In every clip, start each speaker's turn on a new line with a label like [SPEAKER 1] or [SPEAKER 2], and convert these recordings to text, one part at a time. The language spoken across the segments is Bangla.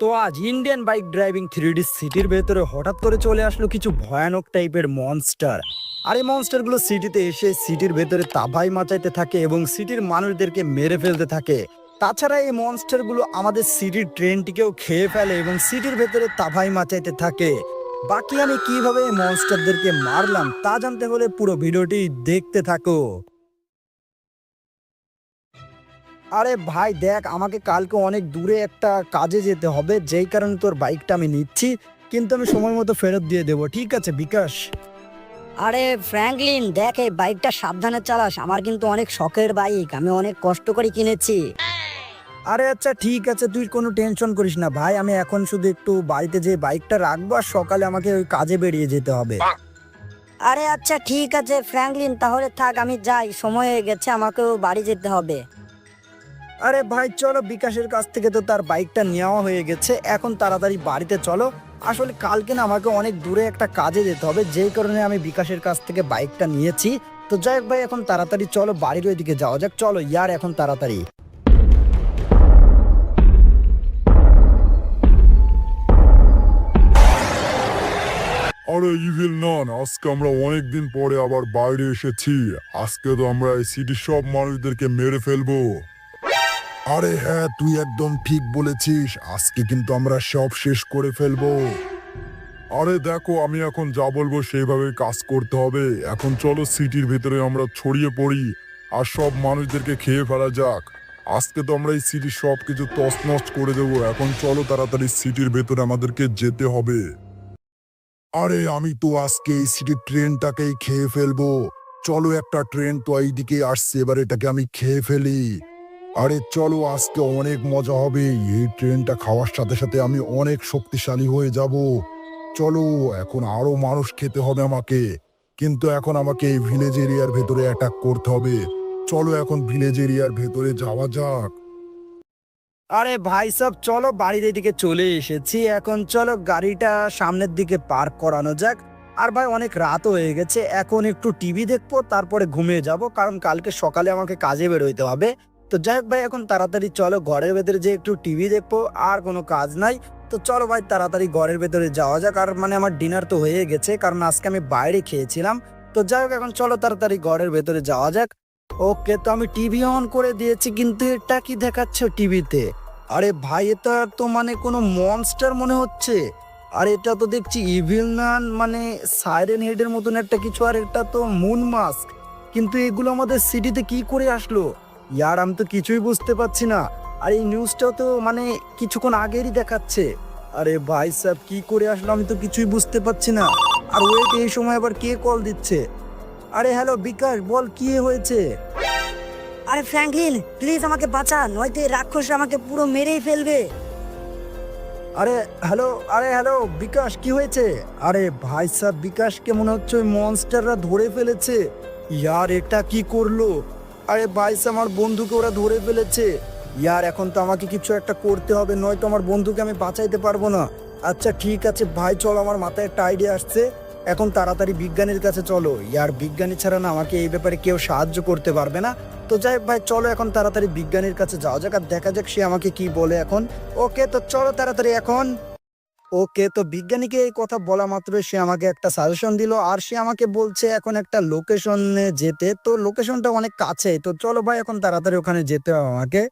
[SPEAKER 1] তো আজ ইন্ডিয়ান বাইক ড্রাইভিং থ্রি সিটির ভেতরে হঠাৎ করে চলে আসলো কিছু ভয়ানক টাইপের মনস্টার আর এই মনস্টারগুলো সিটিতে এসে সিটির ভেতরে তাবাই মাচাইতে থাকে এবং সিটির মানুষদেরকে মেরে ফেলতে থাকে। তাছাড়া এই মনস্টারগুলো আমাদের সিটির ট্রেনটিকেও খেয়ে ফেলে এবং সিটির ভেতরে তাভাই মাচাইতে থাকে। বাকি আমি কীভাবে এই মনস্টারদেরকে মারলাম তা জানতে হলে পুরো ভিডিওটি দেখতে থাকো। আরে ভাই দেখ আমাকে কালকে অনেক দূরে একটা কাজে যেতে হবে যেই কারণে তোর বাইকটা আমি নিচ্ছি কিন্তু আমি সময় মতো ফেরত দিয়ে দেবো ঠিক আছে বিকাশ?
[SPEAKER 2] আরে ফ্র্যাঙ্কলিন দেখ এই বাইকটা সাবধানে চালাস আমার কিন্তু অনেক শখের বাইক আমি অনেক কষ্ট করে কিনেছি।
[SPEAKER 1] আরে আচ্ছা ঠিক আছে তুই কোনো টেনশন করিস না ভাই আমি এখন শুধু একটু বাড়িতে যে বাইকটা রাখব আর সকালে আমাকে ওই কাজে বেরিয়ে যেতে হবে।
[SPEAKER 2] আরে আচ্ছা ঠিক আছে ফ্র্যাঙ্কলিন তাহলে থাক আমি যাই সময় হয়ে গেছে আমাকেও বাড়ি যেতে হবে।
[SPEAKER 1] আরে ভাই, চলো বিকাশের কাছ থেকে তো তার বাইকটা নেওয়া হয়ে গেছে। এখন তাড়াতাড়ি বাড়িতে চলো। আসলে কালকে না আমাকে অনেক দূরে একটা কাজে যেতে হবে, যেই কারণে আমি বিকাশের কাছ থেকে বাইকটা নিয়েছি। তো যাই হোক ভাই, এখন তাড়াতাড়ি চলো, বাড়ির ওইদিকে যাওয়া যাক। চলো, ইয়ার এখন তাড়াতাড়ি।
[SPEAKER 3] আরে ইভিল নন, আজকে আমরা অনেকদিন পরে আবার বাইরে এসেছি। আজকে তো আমরা এই সিটির সব মানুষদেরকে মেরে ফেলব। আরে হ্যাঁ তুই একদম ঠিক বলেছিস। আজকে কিন্তু আমরা সব শেষ করে ফেলব। আরে দেখো, আমি এখন যা বলব সেইভাবে কাজ করতে হবে। এখন চলো সিটির ভিতরে আমরা ছড়িয়ে পড়ি আর সব মানুষদেরকে খেয়ে ফেলা যাক। আজকে তো আমরা এই সিটির সব কিছু তছনছ করে দেবো। এখন চলো তাড়াতাড়ি সিটির ভেতরে আমাদেরকে যেতে হবে। আরে আমি তো আজকে এই সিটির ট্রেনটাকেই খেয়ে ফেলব। চলো একটা ট্রেন তো এইদিকে আসছে, এবার এটাকে আমি খেয়ে ফেলি। আরে চলো, আজকে অনেক মজা হবে। এই ট্রেনটা খাওয়ার সাথে সাথে আমি অনেক শক্তিশালী হয়ে যাব। চলো, এখন আরও মানুষ খেতে হবে আমাকে। কিন্তু এখন আমাকে এই ভিলেজ এরিয়ার ভেতরে অ্যাটাক করতে হবে। চলো এখন ভিলেজ এরিয়ার ভেতরে যাওয়া যাক।
[SPEAKER 1] আরে ভাই সব, চলো বাড়ির এদিকে চলে এসেছি। এখন চলো গাড়িটা সামনের দিকে পার্ক করানো যাক। আর ভাই, অনেক রাত হয়ে গেছে। এখন একটু টিভি দেখব, তারপরে ঘুমিয়ে যাব। কারণ কালকে সকালে আমাকে কাজে বেরোইতে হবে। তো যাই হোক ভাই, এখন তাড়াতাড়ি চলো, ঘরের ভেতরে যে একটু টিভি দেখব, আর কোনো কাজ নাই। তো চলো ভাই, তাড়াতাড়ি ঘরের ভেতরে যাওয়া যাক। আর মানে আমার ডিনার তো হয়ে গেছে, কারণ আজকে আমি বাইরে খেয়েছিলাম। তো যাই হোক, এখন চলো তাড়াতাড়ি ঘরের ভেতরে যাওয়া যাক। ওকে, তো আমি টিভি অন করে দিয়েছি, কিন্তু এটা কি দেখাচ্ছে টিভিতে আরে ভাই, এটা তো মানে কোনো মনস্টার মনে হচ্ছে। আর এটা তো দেখছি ইভিল নান মানে সাইরেন হেডের মতন একটা কিছু, আর এটা তো মুন মাস্ক কিন্তু এগুলো আমাদের সিটিতে কি করে আসলো? ইয়ার আমি তো কিছুই বুঝতে পারছি না। আর এই নিউজটাও তো মানে কিছুক্ষণ আগেরই দেখাচ্ছে। আরে ভাই সাহেব কি করে আসলো আমি তো কিছুই বুঝতে পারছি না। আর ওয়েট এই সময় আবার কে কল দিচ্ছে? আরে হ্যালো বিকাশ বল কি হয়েছে?
[SPEAKER 2] আরে ফ্র্যাঙ্কলিন প্লিজ আমাকে বাঁচা নয়তো এই রাক্ষস আমাকে পুরো মেরেই ফেলবে।
[SPEAKER 1] আরে হ্যালো আরে হ্যালো বিকাশ কি হয়েছে? আরে ভাই সাহেব বিকাশকে মনে হচ্ছে ওই মনস্টাররা ধরে ফেলেছে। ইয়ার এটা কি করল? আরে সাহেব, আমার বন্ধুকে ওরা ধরে ফেলেছে। ইয়ার, এখন তো আমাকে কিছু একটা করতে হবে, নয়তো আমার বন্ধুকে আমি বাঁচাইতে পারব না। আচ্ছা ঠিক আছে ভাই, চলো, আমার মাথায় একটা আইডিয়া আসছে। এখন তাড়াতাড়ি বিজ্ঞানীর কাছে চলো। ইয়ার, বিজ্ঞানী ছাড়া না আমাকে এই ব্যাপারে কেউ সাহায্য করতে পারবে না। তো যাই ভাই, চলো এখন তাড়াতাড়ি বিজ্ঞানীর কাছে যাওয়া যাক আর দেখা যাক সে আমাকে কি বলে এখন। ওকে, তো চলো তাড়াতাড়ি এখন। ওকে তো বিজ্ঞানীকে এই কথা বলা মাত্র সে আমাকে একটা সাজেশন দিল আর সে আমাকে বলছে এখন একটা লোকেশনে যেতে। তো লোকেশনটা অনেক কাছে তো চলো ভাই এখন তাড়াতাড়ি ওখানে যেতে হবে আমাকে।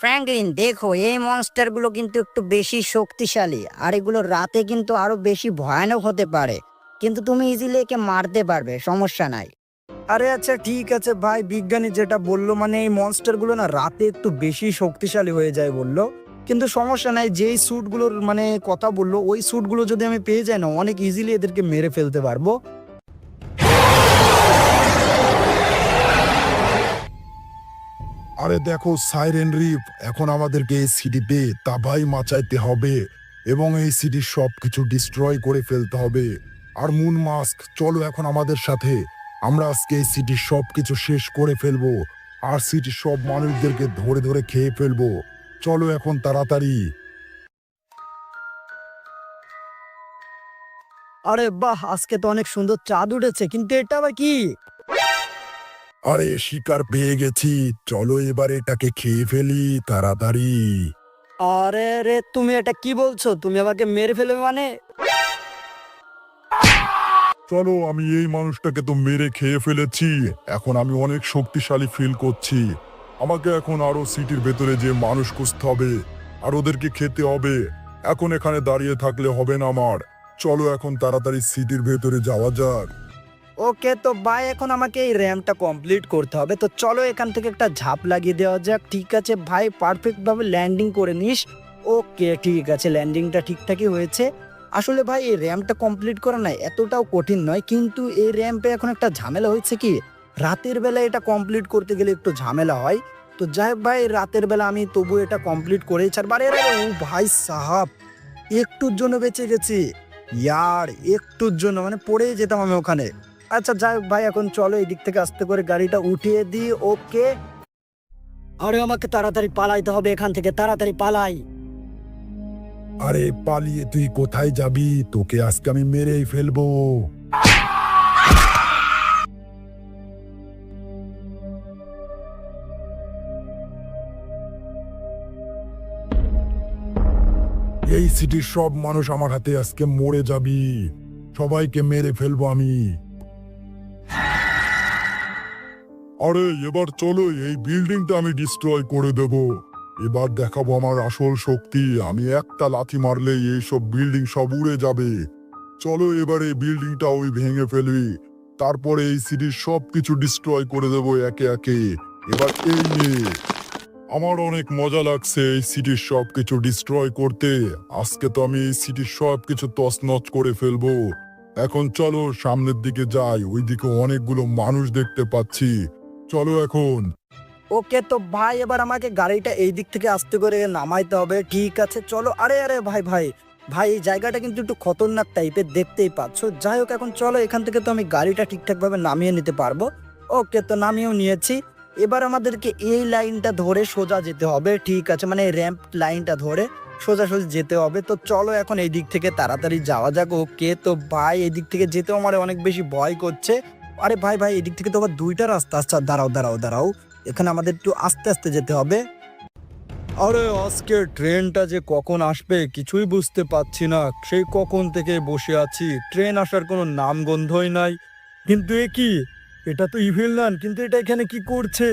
[SPEAKER 2] ফ্র্যাঙ্কলিন দেখো এই মনস্টারগুলো কিন্তু একটু বেশি শক্তিশালী আর এগুলো রাতে কিন্তু আরও বেশি ভয়ানক হতে পারে। কিন্তু তুমি ইজিলি একে মারতে পারবে সমস্যা নাই।
[SPEAKER 1] আরে আচ্ছা ঠিক আছে ভাই বিজ্ঞানী যেটা বলল মানে এই মনস্টারগুলো না রাতে একটু বেশি শক্তিশালী হয়ে যায় বলল। কিন্তু সমস্যা নাই, যেই স্যুটগুলোর মানে কথা বলল, ওই স্যুটগুলো যদি আমি পেয়ে যাই না, অনেক ইজিলি এদেরকে মেরে ফেলতে পারব।
[SPEAKER 3] আরে দেখো সাইরেন রিপ এখন আমাদেরকে এই সিটিতে তাবাই মাচাইতে হবে এবং এই সিটির সব কিছু ডিস্ট্রয় করে ফেলতে হবে। আর মুন মাস্ক চলো এখন আমাদের সাথে। আমরা আজকে এই সিটির সব কিছু শেষ করে ফেলব। আর সিটির সব মানুষদেরকে ধরে ধরে খেয়ে ফেলব। চলো এখন তাড়াতাড়ি।
[SPEAKER 1] আরে বাহ আজকে তো অনেক সুন্দর চাঁদ উঠেছে কিন্তু এটা আবার কি?
[SPEAKER 3] আরে শিকার পেয়ে গেছি। চলো এবার এটাকে খেয়ে ফেলি তাড়াতাড়ি।
[SPEAKER 1] আরে রে তুমি এটা কি বলছো? তুমি আমাকে মেরে ফেলবে মানে?
[SPEAKER 3] চলো আমি এই মানুষটাকে তো মেরে খেয়ে ফেলেছি। এখন আমি অনেক শক্তিশালী ফিল করছি। আমাকে এখন আরও সিটির ভেতরে যে মানুষ খুঁজতে হবে, আর ওদেরকে খেতে হবে। এখন এখানে দাঁড়িয়ে থাকলে হবে না আমার। চলো এখন তাড়াতাড়ি সিটির ভেতরে যাওয়া যাক।
[SPEAKER 1] ওকে, তো ভাই, এখন আমাকে এই র্যামটা কমপ্লিট করতে হবে। তো চলো এখান থেকে একটা ঝাপ লাগিয়ে দেওয়া যাক। ঠিক আছে ভাই পারফেক্ট ভাবে ল্যান্ডিং করে নিস। ওকে, ঠিক আছে, ল্যান্ডিংটা ঠিকঠাকই হয়েছে। আসলে ভাই, এই র্যামটা কমপ্লিট করা না এতটাও কঠিন নয়, কিন্তু এই র্যাম্পে এখন একটা ঝামেলা হয়েছে কি? রাতের বেলা এটা কমপ্লিট করতে গেলে একটু ঝামেলা হয়। তো যাই হোক ভাই, রাতের বেলা আমি তবু এটা কমপ্লিট করেই ছাড় বারে ও ভাই সাহাব, একটুর জন্য বেঁচে গেছি। ইয়ার, একটুর জন্য মানে পড়েই যেতাম আমি ওখানে। আচ্ছা যাই ভাই, এখন চলো এই দিক থেকে আস্তে করে গাড়িটা উঠিয়ে দিই, ওকে? আরে, আমাকে তাড়াতাড়ি পালাইতে হবে এখান থেকে, তাড়াতাড়ি পালাই।
[SPEAKER 3] আরে, পালিয়ে তুই কোথায় যাবি? তোকে আজকে আমি মেরেই ফেলব। এই সিটির সব মানুষ আমার হাতে, আজকে মরে যাবি। সবাইকে মেরে ফেলব আমি। আরে, এবার চলো, এই বিল্ডিংটা আমি ডিস্ট্রয় করে দেব। এবার দেখাবো আমার আসল শক্তি। আমি একটা লাথি মারলেই এইসব বিল্ডিং সব উড়ে যাবে। চলো, এবার এই বিল্ডিংটা ওই ভেঙে ফেলবি তারপরে এই সিটির সব কিছু ডিস্ট্রয় করে দেব একে একে। এবার এই নে আমার অনেক মজা লাগছে এই সিটির সব কিছু ডিস্ট্রয় করতে। আজকে তো আমি এই সিটির সব কিছু তছনছ করে ফেলব। এখন চলো সামনের দিকে যাই, ওইদিকে অনেকগুলো মানুষ দেখতে পাচ্ছি। চলো এখন।
[SPEAKER 1] ওকে, তো ভাই, এবার আমাকে গাড়িটা এই দিক থেকে আস্তে করে নামাইতে হবে। ঠিক আছে, চলো। আরে আরে, ভাই ভাই ভাই, এই জায়গাটা কিন্তু একটু খতরনাক টাইপের দেখতেই পাচ্ছ। যাই হোক, এখন চলো, এখান থেকে তো আমি গাড়িটা ঠিকঠাক ভাবে নামিয়ে নিতে পারব। ওকে, তো নামিয়েও নিয়েছি। এবার আমাদেরকে এই লাইনটা ধরে সোজা যেতে হবে, ঠিক আছে? মানে র্যাম্প লাইনটা ধরে সোজাসুজি যেতে হবে। তো চলো এখন এই দিক থেকে তাড়াতাড়ি যাওয়া যাক। ওকে, তো ভাই, এই দিক থেকে যেতেও আমার অনেক বেশি ভয় করছে। আরে ভাই ভাই এদিক থেকে তো আবার দুইটা রাস্তা আচ্ছা দাঁড়াও দাঁড়াও দাঁড়াও। এখানে আমাদের একটু আস্তে আস্তে যেতে হবে। আরে, আজকে ট্রেনটা যে কখন আসবে কিছুই বুঝতে পারছি না। সেই কখন থেকে বসে আছি। ট্রেন আসার কোনো নামগন্ধই নাই। কিন্তু এ কি? এটা তো ইভিল নান কিন্তু এটা এখানে কি করছে?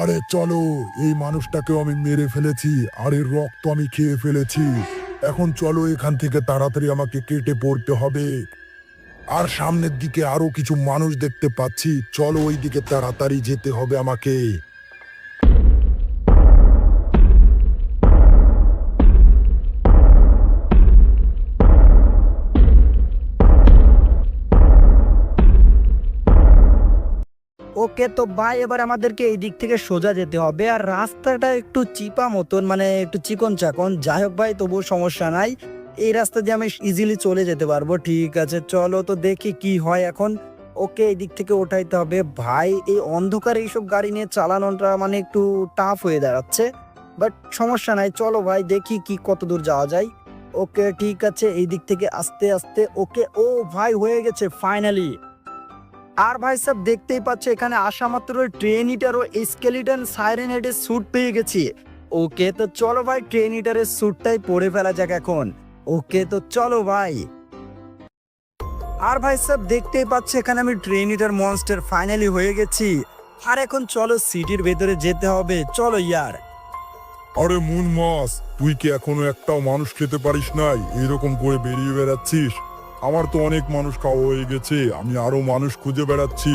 [SPEAKER 3] আরে চলো, এই মানুষটাকেও আমি মেরে ফেলেছি, আর এর রক্ত আমি খেয়ে ফেলেছি। এখন চলো এখান থেকে তাড়াতাড়ি আমাকে কেটে পড়তে হবে। আর সামনের দিকে আরও কিছু মানুষ দেখতে পাচ্ছি, চলো ওই দিকে তাড়াতাড়ি যেতে হবে আমাকে।
[SPEAKER 1] ওকে তো ভাই, এবার আমাদেরকে এই দিক থেকে সোজা যেতে হবে। আর রাস্তাটা একটু চিপা মতন মানে একটু চিকন চাকন। যাই হোক ভাই, তবুও সমস্যা নাই। এই রাস্তা দিয়ে আমি ইজিলি চলে যেতে পারব। ঠিক আছে, চলো তো দেখি কি হয় এখন। ওকে এই দিক থেকে ওঠাইতে হবে। ভাই, এই অন্ধকারে এইসব গাড়ি নিয়ে চালানোটা মানে একটু টাফ হয়ে দাঁড়াচ্ছে। বাট সমস্যা নাই, চলো ভাই, দেখি কি কত দূর যাওয়া যায়। ওকে, ঠিক আছে, এই দিক থেকে আস্তে আস্তে, ওকে, ও ভাই, হয়ে গেছে ফাইনালি আর ভাই সব দেখতেই পাচ্ছ, এখানে আসা মাত্র ট্রেন ইটার ও স্কেলিটন সাইরেন হেডের স্যুট পেয়ে গেছি। ওকে তো চলো ভাই ট্রেন ইটারের স্যুটটাই পরে ফেলা যাক এখন। ওকে তো চলো ভাই। আর ভাই সব দেখতেই পাচ্ছ, এখানে আমি ট্রেন ইটার মনস্টার ফাইনালি হয়ে গেছি। আর এখন চলো সিটির ভেতরে যেতে হবে, চলো ইয়ার।
[SPEAKER 3] আরে মুন মাস তুই কি এখনও একটাও মানুষ খেতে পারিস নাই? এরকম করে বেরিয়ে বেড়াচ্ছিস? আমার তো অনেক মানুষ খাওয়া হয়ে গেছে, আমি আরও মানুষ খুঁজে বেড়াচ্ছি।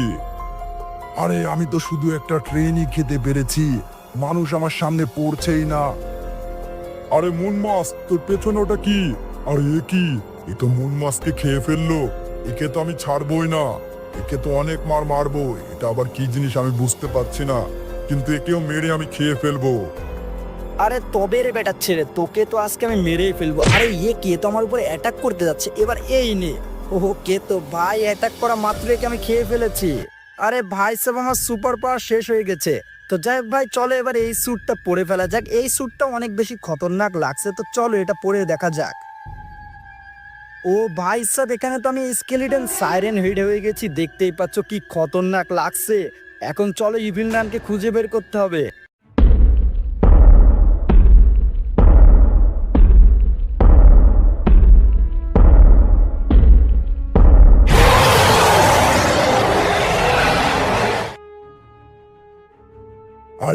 [SPEAKER 3] আরে, আমি তো শুধু একটা ট্রেনই খেতে পেরেছি, মানুষ আমার সামনে পড়ছেই না। আরে মুন মাস তোর পেছনে ওটা কি? আর, এ কি? এ তো মুন মাসকে খেয়ে ফেলল, একে তো আমি ছাড়বই না, একে তো অনেক মার মারবো, এটা আবার কি জিনিস আমি বুঝতে পারছি না, কিন্তু একেও মেরে আমি খেয়ে ফেলব।
[SPEAKER 1] আরে তবে রে বেটা ছেড়ে, তোকে তো আজকে আমি মেরেই ফেলব। আরে ইয়ে কে তো আমার উপরে অ্যাটাক করতে যাচ্ছে? এবার এই নে। ওহো, কে তো? ভাই অ্যাটাক করা মাত্র কি আমি খেয়ে ফেলেছি? আরে ভাই, সব আমার সুপার পাওয়ার শেষ হয়ে গেছে। তো যাই ভাই, চলো এবার এই স্যুটটা পরে ফেলা যাক। এই স্যুটটা অনেক বেশি খতরনাক লাগছে, তো চলো এটা পরে দেখা যাক। ও ভাই, সব এখানে তো আমি স্কেলিটন সাইরেন হেড হয়ে গেছি, দেখতেই পাচ্ছ কি খতরনাক লাগছে। এখন চলো ইভিল নানকে খুঁজে বের করতে হবে।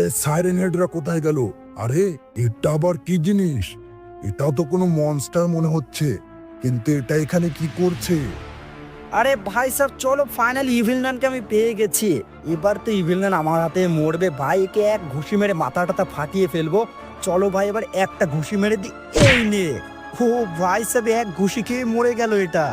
[SPEAKER 3] আরে সাইরেন হেডরা কোথায় গেল? আরে, এটা আবার কি জিনিস? এটাও তো কোনো মনস্টার মনে হচ্ছে। কিন্তু এটা এখানে কি করছে?
[SPEAKER 1] আরে ভাই স্যার, চলো ফাইনাল ইভিলনানকে আমি পেয়ে গেছি। এবার তো ইভিলনান আমার হাতে মরবে। ভাই, একে এক ঘুষি মেরে মাথা টাথা ফাটিয়ে ফেলব। চলো ভাই, এবার একটা ঘুষি মেরে দি এই নে। ও ভাই সাহেব, এক ঘুষি খেয়ে মরে গেল এটা।